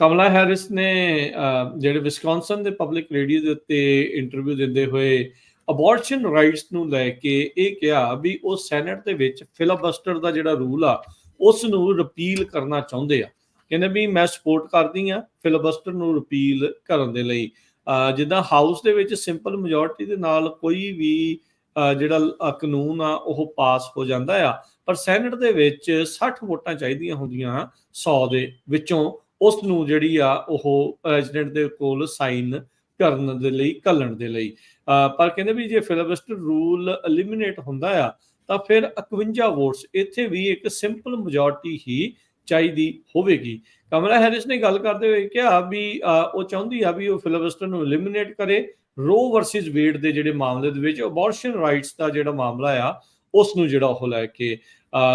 ਕਮਲਾ Harris ਨੇ ਜਿਹੜੇ Wisconsin ਦੇ ਪਬਲਿਕ ਰੇਡੀਓ ਦੇ ਉੱਤੇ ਇੰਟਰਵਿਊ ਦਿੰਦੇ ਹੋਏ ਅਬੋਰਸ਼ਨ ਰਾਈਟਸ ਨੂੰ ਲੈ ਕੇ ਇਹ ਕਿਹਾ ਵੀ ਉਹ ਸੈਨੇਟ ਦੇ ਵਿੱਚ ਫਿਲਾਬਸਟਰ ਦਾ ਜਿਹੜਾ ਰੂਲ ਆ ਉਸ ਨੂੰ ਰਿਪੀਲ ਕਰਨਾ ਚਾਹੁੰਦੇ ਆ। ਕਹਿੰਦੇ ਵੀ ਮੈਂ ਸਪੋਰਟ ਕਰਦੀ ਆ ਫਿਲਾਬਸਟਰ ਨੂੰ ਰਿਪੀਲ ਕਰਨ ਦੇ ਲਈ। ਜਿੱਦਾਂ ਹਾਊਸ ਦੇ ਵਿੱਚ ਸਿੰਪਲ ਮੈਜੋਰਟੀ ਦੇ ਨਾਲ ਕੋਈ ਵੀ ਜਿਹੜਾ ਕਾਨੂੰਨ ਆ, ਉਹ ਪਾਸ ਹੋ ਜਾਂਦਾ ਆ। ਪਰ ਸੈਨੇਟ ਦੇ ਵਿੱਚ 60 ਵੋਟਾਂ ਚਾਹੀਦੀਆਂ ਹੁੰਦੀਆਂ 100 ਦੇ ਵਿੱਚੋਂ। ਉਸ ਨੂੰ ਜਿਹੜੀ ਆ ਉਹ ਰੈਜੀਡੈਂਟ ਦੇ ਕੋਲ ਸਾਈਨ ਕਰਨ ਦੇ ਲਈ ਕੱਲਣ ਦੇ ਲਈ। ਪਰ ਕਹਿੰਦੇ ਵੀ ਜੇ ਫਿਲਾਬਸਟਰ ਰੂਲ ਐਲੀਮੀਨੇਟ ਹੁੰਦਾ ਆ, ਤਾਂ ਫਿਰ 51 ਵੋਟਸ ਇੱਥੇ ਵੀ ਇੱਕ ਸਿੰਪਲ ਮੈਜੋਰਟੀ ਹੀ ਚਾਹੀਦੀ ਹੋਵੇਗੀ। ਕਮਲਾ ਹੈਰਿਸ ਨੇ ਗੱਲ ਕਰਦੇ ਹੋਏ ਕਿਹਾ ਵੀ ਉਹ ਚਾਹੁੰਦੀ ਆ ਵੀ ਉਹ ਫਿਲਾਬਸਟਰ ਨੂੰ ਐਲੀਮੀਨੇਟ ਕਰੇ। ਰੋ ਵਰਸਸ ਵੇਡ ਦੇ ਜਿਹੜੇ ਮਾਮਲੇ ਦੇ ਵਿੱਚ ਅਬੋਰਸ਼ਨ ਰਾਈਟਸ ਦਾ ਜਿਹੜਾ ਮਾਮਲਾ ਆ ਉਸ ਨੂੰ ਜਿਹੜਾ ਉਹ ਲੈ ਕੇ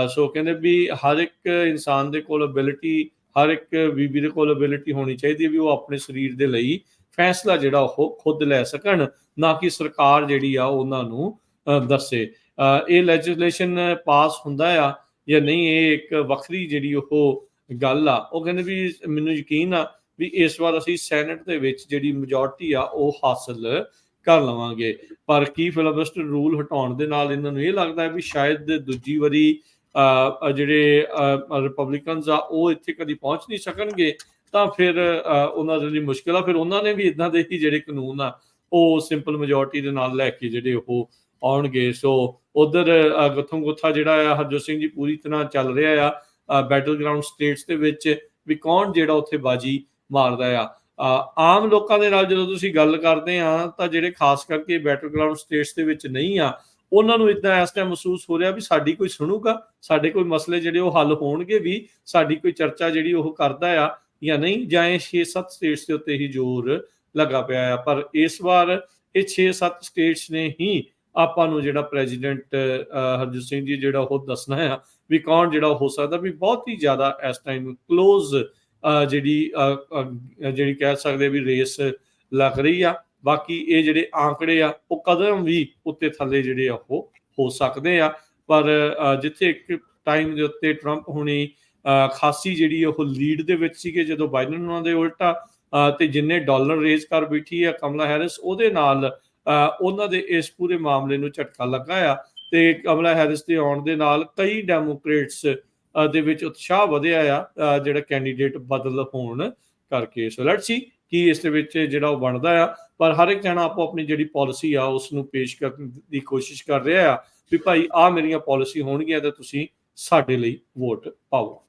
ਸੋ ਕਹਿੰਦੇ ਵੀ ਹਰ ਇੱਕ ਇਨਸਾਨ ਦੇ ਕੋਲ ਅਬਿਲਿਟੀ ਹਰ ਇੱਕ ਬੀਬੀ ਦੇ ਕੋਲ ਅਬਿਲਿਟੀ ਹੋਣੀ ਚਾਹੀਦੀ ਹੈ ਵੀ ਉਹ ਆਪਣੇ ਸਰੀਰ ਦੇ ਲਈ ਫੈਸਲਾ ਜਿਹੜਾ ਉਹ ਖੁਦ ਲੈ ਸਕਣ, ਨਾ ਕਿ ਸਰਕਾਰ ਜਿਹੜੀ ਆ ਉਹਨਾਂ ਨੂੰ ਦੱਸੇ। ਇਹ ਲੈਜਿਸਲੇਸ਼ਨ ਪਾਸ ਹੁੰਦਾ ਆ ਜਾਂ ਨਹੀਂ, ਇਹ ਇੱਕ ਵੱਖਰੀ ਜਿਹੜੀ ਉਹ ਗੱਲ ਆ। ਉਹ ਕਹਿੰਦੇ ਵੀ ਮੈਨੂੰ ਯਕੀਨ ਆ ਵੀ ਇਸ ਵਾਰ ਅਸੀਂ ਸੈਨੇਟ ਦੇ ਵਿੱਚ ਜਿਹੜੀ ਮੈਜੋਰਟੀ ਆ ਉਹ ਹਾਸਲ ਕਰ ਲਵਾਂਗੇ। ਪਰ ਕੀ ਫਿਲਾਬਸਟਰ ਰੂਲ ਹਟਾਉਣ ਦੇ ਨਾਲ ਇਹਨਾਂ ਨੂੰ ਇਹ ਲੱਗਦਾ ਹੈ ਵੀ ਸ਼ਾਇਦ ਦੂਜੀ ਵਾਰੀ ਜਿਹੜੇ ਰਿਪਬਲਿਕਨਸ ਆ, ਉਹ ਇੱਥੇ ਕਦੀ ਪਹੁੰਚ ਨਹੀਂ ਸਕਣਗੇ, ਤਾਂ ਫਿਰ ਉਹਨਾਂ ਦੇ ਲਈ ਮੁਸ਼ਕਿਲ ਆ। ਫਿਰ ਉਹਨਾਂ ਨੇ ਵੀ ਇਦਾਂ ਦੇ ਹੀ ਜਿਹੜੇ ਕਾਨੂੰਨ ਆ, ਉਹ ਸਿੰਪਲ ਮੈਜੋਰਟੀ ਦੇ ਨਾਲ ਲੈ ਕੇ ਜਿਹੜੇ ਉਹ ਆਉਣਗੇ। ਸੋ ਉਧਰ ਗਥਮ ਗੁੱਥਾ ਜਿਹੜਾ ਆ, ਹਰਜੋਤ ਸਿੰਘ ਜੀ ਪੂਰੀ ਤਰ੍ਹਾਂ ਚੱਲ ਰਿਹਾ ਆ ਬੈਟਲ ਗਰਾਊਂਡ ਸਟੇਟਸ ਦੇ ਵਿੱਚ ਵੀ ਕੌਣ ਜਿਹੜਾ ਉੱਥੇ ਬਾਜੀ ਮਾਰਦਾ ਆ। ਆਮ ਲੋਕਾਂ ਦੇ ਨਾਲ ਜਦੋਂ ਤੁਸੀਂ ਗੱਲ ਕਰਦੇ ਆ, ਤਾਂ ਜਿਹੜੇ ਖਾਸ ਕਰਕੇ ਬੈਟਲ ਗਰਾਊਂਡ ਸਟੇਟਸ ਦੇ ਵਿੱਚ ਨਹੀਂ ਆ ਉਹਨਾਂ ਨੂੰ ਇਦਾਂ ਇਸ ਟਾਈਮ ਮਹਿਸੂਸ ਹੋ ਰਿਹਾ ਵੀ ਸਾਡੀ ਕੋਈ ਸੁਣੂਗਾ, ਸਾਡੇ ਕੋਈ ਮਸਲੇ ਜਿਹੜੇ ਉਹ ਹੱਲ ਹੋਣਗੇ ਵੀ, ਸਾਡੀ ਕੋਈ ਚਰਚਾ ਜਿਹੜੀ ਉਹ ਕਰਦਾ ਆ ਜਾਂ ਨਹੀਂ, ਜਾਂ ਇਹ 6-7 ਸਟੇਟਸ ਦੇ ਉੱਤੇ ਹੀ ਜ਼ੋਰ ਲੱਗਾ ਪਿਆ ਆ। ਪਰ ਇਸ ਵਾਰ ਇਹ 6-7 ਸਟੇਟਸ ਨੇ ਹੀ ਆਪਾਂ ਨੂੰ ਜਿਹੜਾ ਪ੍ਰੈਜ਼ੀਡੈਂਟ ਹਰਜੀਤ ਸਿੰਘ ਜੀ ਜਿਹੜਾ ਉਹ ਦੱਸਣਾ ਆ ਵੀ ਕੌਣ ਜਿਹੜਾ ਹੋ ਸਕਦਾ ਵੀ ਬਹੁਤ ਹੀ ਜ਼ਿਆਦਾ ਇਸ ਟਾਈਮ ক্লোਜ਼ ਜਿਹੜੀ ਜਿਹੜੀ ਕਹਿ ਸਕਦੇ ਵੀ ਰੇਸ ਲੱਗ ਰਹੀ ਆ। ਬਾਕੀ ਇਹ ਜਿਹੜੇ ਆંકੜੇ ਆ ਉਹ ਕਦਮ ਵੀ ਉੱਤੇ ਥੱਲੇ ਜਿਹੜੇ ਆ ਉਹ ਹੋ ਸਕਦੇ ਆ। ਪਰ ਜਿੱਥੇ ਇੱਕ ਟਾਈਮ ਦੇ ਉੱਤੇ ਟਰੰਪ ਹੁਣੀ ਖਾਸੀ ਜਿਹੜੀ ਉਹ ਲੀਡ ਦੇ ਵਿੱਚ ਸੀਗੇ ਜਦੋਂ ਬਾਈਡਨ ਉਹਨਾਂ ਦੇ ਉਲਟਾ ਅਹ, ਤੇ ਜਿੰਨੇ ਡਾਲਰ ਰੇਜ਼ ਕਰ ਬੈਠੀ ਆ ਕਮਲਾ ਹੈਰਿਸ ਉਹਦੇ ਨਾਲ ਉਹਨਾਂ ਦੇ ਇਸ ਪੂਰੇ ਮਾਮਲੇ ਨੂੰ ਝਟਕਾ ਲੱਗਾ ਆ। ਤੇ ਕਮਲਾ ਹੈਰਿਸ ਦੇ ਆਉਣ ਦੇ ਨਾਲ ਕਈ ਡੈਮੋਕ੍ਰੇਟਸ ਦੇ ਵਿੱਚ ਉਤਸ਼ਾਹ ਵਧਿਆ ਆ ਜਿਹੜਾ ਕੈਂਡੀਡੇਟ ਬਦਲ ਹੋਣ ਕਰਕੇ। ਸੋ ਲੈਟਸ ਸੀ ਕੀ ਇਸ ਦੇ ਵਿੱਚ ਜਿਹੜਾ ਉਹ ਬਣਦਾ ਆ ਪਰ ਹਰ ਇੱਕ ਜਣਾ ਆਪੋ ਆਪਣੀ ਜਿਹੜੀ ਪਾਲਿਸੀ ਆ ਉਸ ਨੂੰ ਪੇਸ਼ ਕਰਨ ਦੀ ਕੋਸ਼ਿਸ਼ ਕਰ ਰਿਹਾ ਆ ਵੀ ਭਾਈ ਆ ਮੇਰੀਆਂ ਪਾਲਿਸੀ ਹੋਣਗੀਆਂ ਤਾਂ ਤੁਸੀਂ ਸਾਡੇ ਲਈ ਵੋਟ ਪਾਓ।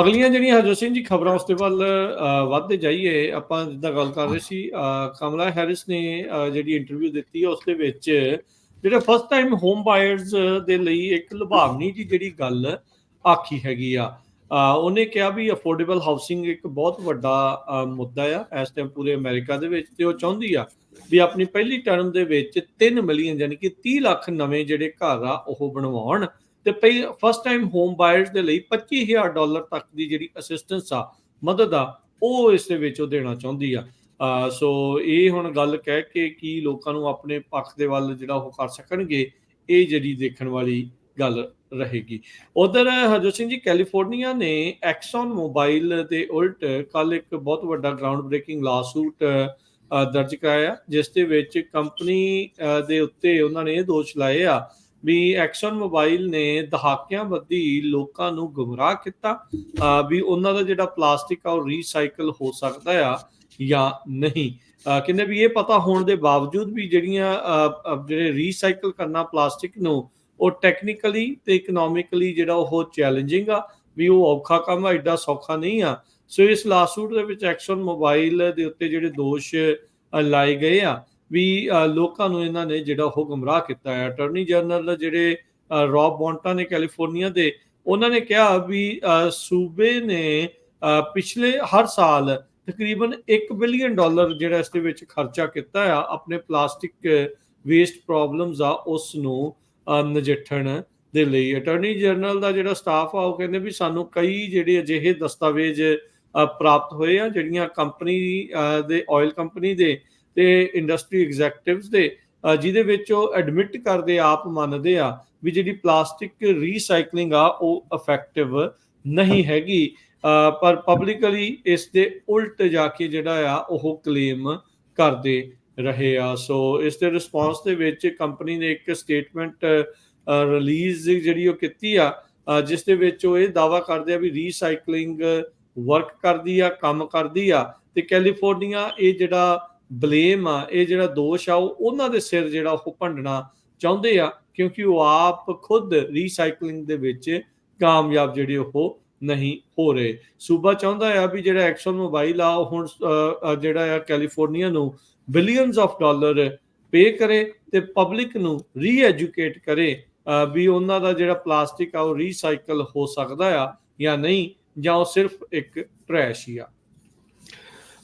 ਅਗਲੀਆਂ ਜਿਹੜੀਆਂ ਹਰਜੋਤ ਸਿੰਘ ਜੀ ਖਬਰਾਂ ਉਸ ਦੇ ਵੱਲ ਵੱਧਦੇ ਜਾਈਏ ਆਪਾਂ ਜਿੱਦਾਂ ਗੱਲ ਕਰ ਰਹੇ ਸੀ ਅਹ, ਕਮਲਾ ਹੈਰਿਸ ਨੇ ਜਿਹੜੀ ਇੰਟਰਵਿਊ ਦਿੱਤੀ ਹੈ ਉਸ ਦੇ ਵਿੱਚ ਜਿਹੜੇ ਫਸਟ ਟਾਈਮ ਹੋਮ ਬਾਇਰਸ ਦੇ ਲਈ ਇੱਕ ਲੁਭਾਵਣੀ ਜੀ ਜਿਹੜੀ ਗੱਲ ਆਖੀ ਹੈਗੀ ਆ। ਉਹਨੇ ਕਿਹਾ ਵੀ ਅਫੋਰਡੇਬਲ ਹਾਊਸਿੰਗ ਇੱਕ ਬਹੁਤ ਵੱਡਾ ਮੁੱਦਾ ਆ, ਇਸ ਟਾਈਮ ਪੂਰੇ ਅਮਰੀਕਾ ਦੇ ਵਿੱਚ, ਤੇ ਉਹ ਚਾਹੁੰਦੀ ਆ ਵੀ ਆਪਣੀ ਪਹਿਲੀ ਟਰਮ ਦੇ ਵਿੱਚ 3 ਮਿਲੀਅਨ ਯਾਨੀ ਕਿ 30 ਲੱਖ ਨਵੇਂ ਜਿਹੜੇ ਘਰ ਆ ਉਹ ਬਣਵਾਉਣ। ਤੇ ਪਹਿ ਫਸਟ ਟਾਈਮ ਹੋਮ ਬਾਇਰਸ ਦੇ ਲਈ 25000 ਡਾਲਰ ਤੱਕ ਦੀ ਜਿਹੜੀ ਅਸਿਸਟੈਂਸ ਆ, ਮਦਦ ਆ, ਉਹ ਇਸ ਦੇ ਵਿੱਚ ਉਹ ਦੇਣਾ ਚਾਹੁੰਦੀ ਆ। ਸੋ ਇਹ ਹੁਣ ਗੱਲ ਕਹਿ ਕੇ ਕੀ ਲੋਕਾਂ ਨੂੰ ਆਪਣੇ ਪੱਖ ਦੇ ਵੱਲ ਜਿਹੜਾ ਉਹ ਕਰ ਸਕਣਗੇ, ਇਹ ਜਿਹੜੀ ਦੇਖਣ ਵਾਲੀ ਗੱਲ ਰਹੇਗੀ। ਉਧਰ ਹਰਜੋਤ ਸਿੰਘ ਜੀ, ਕੈਲੀਫੋਰਨੀਆ ਨੇ ਐਕਸਨ ਮੋਬਾਈਲ ਦੇ ਉਲਟ ਕੱਲ ਇੱਕ ਬਹੁਤ ਵੱਡਾ ਗਰਾਊਂਡ ਬ੍ਰੇਕਿੰਗ ਲਾਸੂਟ ਦਰਜ ਕਰਾਇਆ, ਜਿਸ ਦੇ ਵਿੱਚ ਕੰਪਨੀ ਦੇ ਉੱਤੇ ਉਹਨਾਂ ਨੇ ਇਹ ਦੋਸ਼ ਲਾਏ ਆ ਵੀ ਐਕਸਨ ਮੋਬਾਈਲ ਨੇ ਦਹਾਕਿਆਂ ਬੱਧੀ ਲੋਕਾਂ ਨੂੰ ਗੁੰਮਰਾਹ ਕੀਤਾ ਵੀ ਉਹਨਾਂ ਦਾ ਜਿਹੜਾ ਪਲਾਸਟਿਕ ਆ ਉਹ ਰੀਸਾਈਕਲ ਹੋ ਸਕਦਾ ਆ ਜਾਂ ਨਹੀਂ। ਕਹਿੰਦੇ ਵੀ ਇਹ ਪਤਾ ਹੋਣ ਦੇ ਬਾਵਜੂਦ ਵੀ ਜਿਹੜੀਆਂ ਜਿਹੜੇ ਰੀਸਾਈਕਲ ਕਰਨਾ ਪਲਾਸਟਿਕ ਨੂੰ ਉਹ ਟੈਕਨੀਕਲੀ ਤੇ ਇਕਨੋਮਿਕਲੀ ਜਿਹੜਾ ਉਹ ਚੈਲੰਜਿੰਗ ਆ ਵੀ ਉਹ ਔਖਾ ਕੰਮ ਆ ਐਡਾ ਸੌਖਾ ਨਹੀਂ ਆ। ਸੋ ਇਸ ਲਾਸੂਟ ਦੇ ਵਿੱਚ ਐਕਸ਼ਨ ਮੋਬਾਈਲ ਦੇ ਉੱਤੇ ਜਿਹੜੇ ਦੋਸ਼ ਲਾਏ ਗਏ ਆ ਵੀ ਲੋਕਾਂ ਨੂੰ ਇਹਨਾਂ ਨੇ ਜਿਹੜਾ ਉਹ ਗੁੰਮਰਾਹ ਕੀਤਾ ਹੈ। ਅਟਾਰਨੀ ਜਨਰਲ ਜਿਹੜੇ ਅ, ਰੌਬ ਬੌਂਟਾ ਨੇ ਕੈਲੀਫੋਰਨੀਆ ਦੇ ਉਹਨਾਂ ਨੇ ਕਿਹਾ ਵੀ ਸੂਬੇ ਨੇ ਪਿਛਲੇ ਹਰ ਸਾਲ ਤਕਰੀਬਨ 1 ਬਿਲੀਅਨ ਡਾਲਰ ਜਿਹੜਾ ਇਸ ਦੇ ਵਿੱਚ ਖਰਚਾ ਕੀਤਾ ਆ ਆਪਣੇ ਪਲਾਸਟਿਕ ਵੇਸਟ ਪ੍ਰੋਬਲਮਸ ਆ ਉਸ ਨੂੰ ਨਜਿੱਠਣ ਦੇ ਲਈ। ਅਟਾਰਨੀ ਜਨਰਲ ਦਾ ਜਿਹੜਾ ਸਟਾਫ ਆ, ਉਹ ਕਹਿੰਦੇ ਵੀ ਸਾਨੂੰ ਕਈ ਜਿਹੜੇ ਅਜਿਹੇ ਦਸਤਾਵੇਜ਼ ਪ੍ਰਾਪਤ ਹੋਏ ਆ, ਜਿਹੜੀਆਂ ਕੰਪਨੀ ਦੇ ਆਇਲ ਕੰਪਨੀ ਦੇ ਤੇ ਇੰਡਸਟਰੀ ਐਗਜ਼ੈਕਟਿਵਸ ਦੇ ਜਿਹਦੇ ਵਿੱਚ ਉਹ ਐਡਮਿਟ ਕਰਦੇ, ਆਪ ਮੰਨਦੇ ਆ ਵੀ ਜਿਹੜੀ ਪਲਾਸਟਿਕ ਰੀਸਾਈਕਲਿੰਗ ਆ, ਉਹ ਇਫੈਕਟਿਵ ਨਹੀਂ ਹੈਗੀ। ਪਰ ਪਬਲਿਕਲੀ ਇਸ ਦੇ ਉਲਟ ਜਾ ਕੇ ਜਿਹੜਾ ਆ, ਉਹ ਕਲੇਮ ਕਰਦੇ। ਰਹੇ ਆ। ਸੋ ਇਸ ਦੇ ਰਿਸਪੌਂਸ ਦੇ ਵਿੱਚ ਕੰਪਨੀ ਨੇ ਇੱਕ ਸਟੇਟਮੈਂਟ ਰਿਲੀਜ਼ ਜਿਹੜੀ ਉਹ ਕੀਤੀ ਆ ਜਿਸ ਦੇ ਵਿੱਚ ਉਹ ਇਹ ਦਾਵਾ ਕਰਦੇ ਆ ਵੀ ਰੀਸਾਈਕਲਿੰਗ ਵਰਕ ਕਰਦੀ ਆ, ਕੰਮ ਕਰਦੀ ਆ। ਤੇ ਕੈਲੀਫੋਰਨੀਆ ਇਹ ਜਿਹੜਾ ਬਲੇਮ ਆ, ਇਹ ਜਿਹੜਾ ਦੋਸ਼ ਆ, ਉਹ ਉਹਨਾਂ ਦੇ ਸਿਰ ਜਿਹੜਾ ਉਹ ਭੰਡਣਾ ਚਾਹੁੰਦੇ ਆ, ਕਿਉਂਕਿ ਉਹ ਆਪ ਖੁਦ ਰੀਸਾਈਕਲਿੰਗ ਦੇ ਵਿੱਚ ਕਾਮਯਾਬ ਜਿਹੜੇ ਉਹ ਨਹੀਂ ਹੋ ਰਹੇ। ਸੂਬਾ ਚਾਹੁੰਦਾ ਆ ਵੀ ਜਿਹੜਾ ਐਕਸ਼ਨ ਮੋਬਾਈਲ ਆ, ਉਹ ਹੁਣ ਜਿਹੜਾ ਆ ਕੈਲੀਫੋਰਨੀਆ ਨੂੰ ਬਿਲੀਅਨਸ ਆਫ ਡਾਲਰ ਪੇ ਕਰੇ ਤੇ ਪਬਲਿਕ ਨੂੰ ਰੀਐਜੂਕੇਟ ਕਰੇ ਵੀ ਉਹਨਾਂ ਦਾ ਜਿਹੜਾ ਪਲਾਸਟਿਕ ਆ, ਉਹ ਰੀਸਾਈਕਲ ਹੋ ਸਕਦਾ ਆ ਜਾਂ ਨਹੀਂ ਜਾਂ ਉਹ ਸਿਰਫ ਇੱਕ ਟਰੈਸ਼ ਹੀ ਆ।